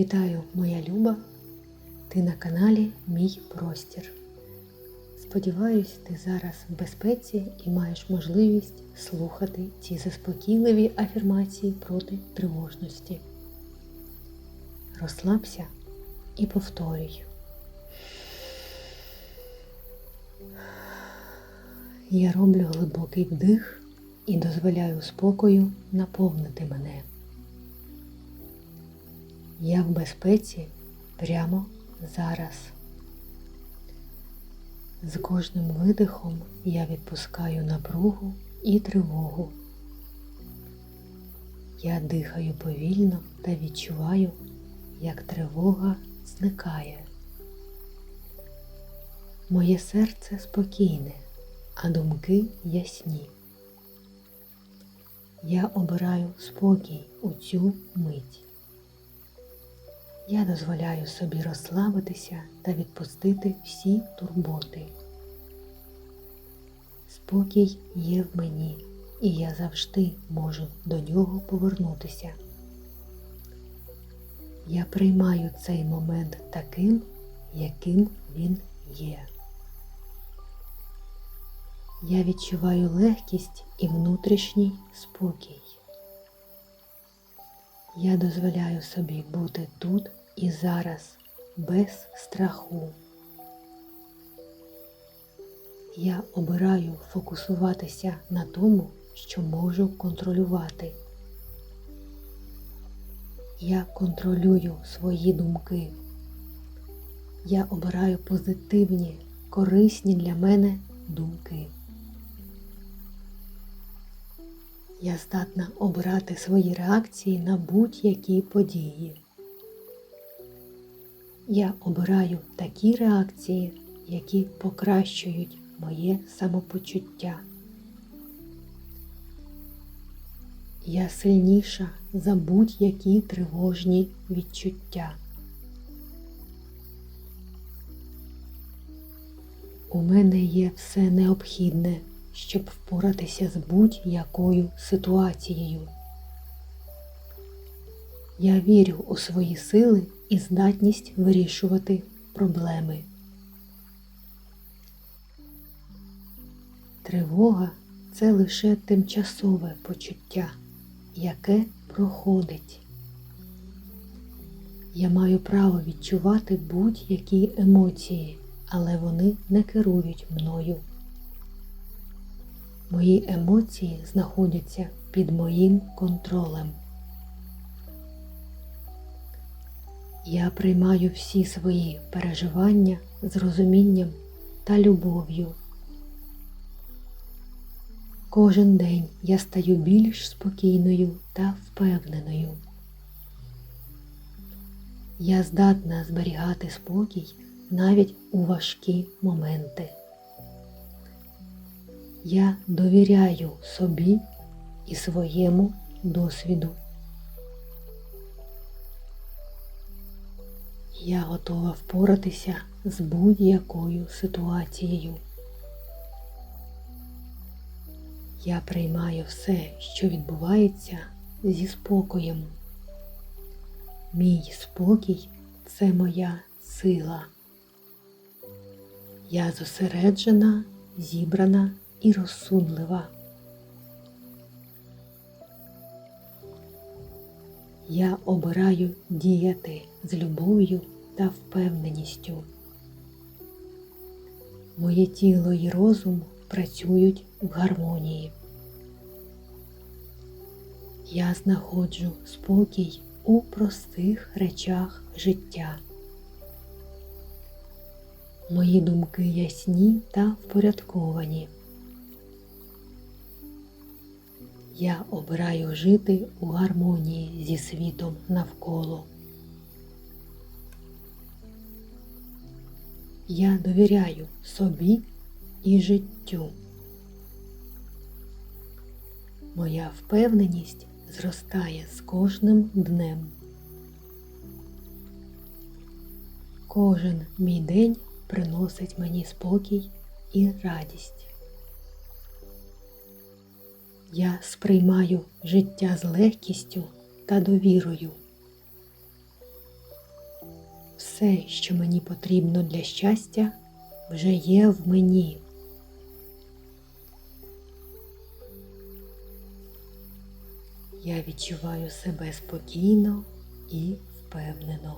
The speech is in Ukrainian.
Вітаю, моя Люба! Ти на каналі Мій Простір. Сподіваюсь, ти зараз в безпеці і маєш можливість слухати ці заспокійливі афірмації проти тривожності. Розслабся і повторюй. Я роблю глибокий вдих і дозволяю спокою наповнити мене. Я в безпеці прямо зараз. З кожним видихом я відпускаю напругу і тривогу. Я дихаю повільно та відчуваю, як тривога зникає. Моє серце спокійне, а думки ясні. Я обираю спокій у цю мить. Я дозволяю собі розслабитися та відпустити всі турботи. Спокій є в мені, і я завжди можу до нього повернутися. Я приймаю цей момент таким, яким він є. Я відчуваю легкість і внутрішній спокій. Я дозволяю собі бути тут і зараз без страху. Я обираю фокусуватися на тому, що можу контролювати. Я контролюю свої думки. Я обираю позитивні, корисні для мене думки. Я здатна обирати свої реакції на будь-які події. Я обираю такі реакції, які покращують моє самопочуття. Я сильніша за будь-які тривожні відчуття. У мене є все необхідне, щоб впоратися з будь-якою ситуацією. Я вірю у свої сили і здатність вирішувати проблеми. Тривога це лише тимчасове почуття, яке проходить. Я маю право відчувати будь-які емоції, але вони не керують мною. Мої емоції знаходяться під моїм контролем. Я приймаю всі свої переживання з розумінням та любов'ю. Кожен день я стаю більш спокійною та впевненою. Я здатна зберігати спокій навіть у важкі моменти. Я довіряю собі і своєму досвіду. Я готова впоратися з будь-якою ситуацією. Я приймаю все, що відбувається зі спокоєм. Мій спокій це моя сила. Я зосереджена, зібрана і розсудлива. Я обираю діяти з любов'ю та впевненістю. Моє тіло і розум працюють в гармонії. Я знаходжу спокій у простих речах життя. Мої думки ясні та впорядковані. Я обираю жити у гармонії зі світом навколо. Я довіряю собі і життю. Моя впевненість зростає з кожним днем. Кожен мій день приносить мені спокій і радість. Я сприймаю життя з легкістю та довірою. Все, що мені потрібно для щастя, вже є в мені. Я відчуваю себе спокійно і впевнено.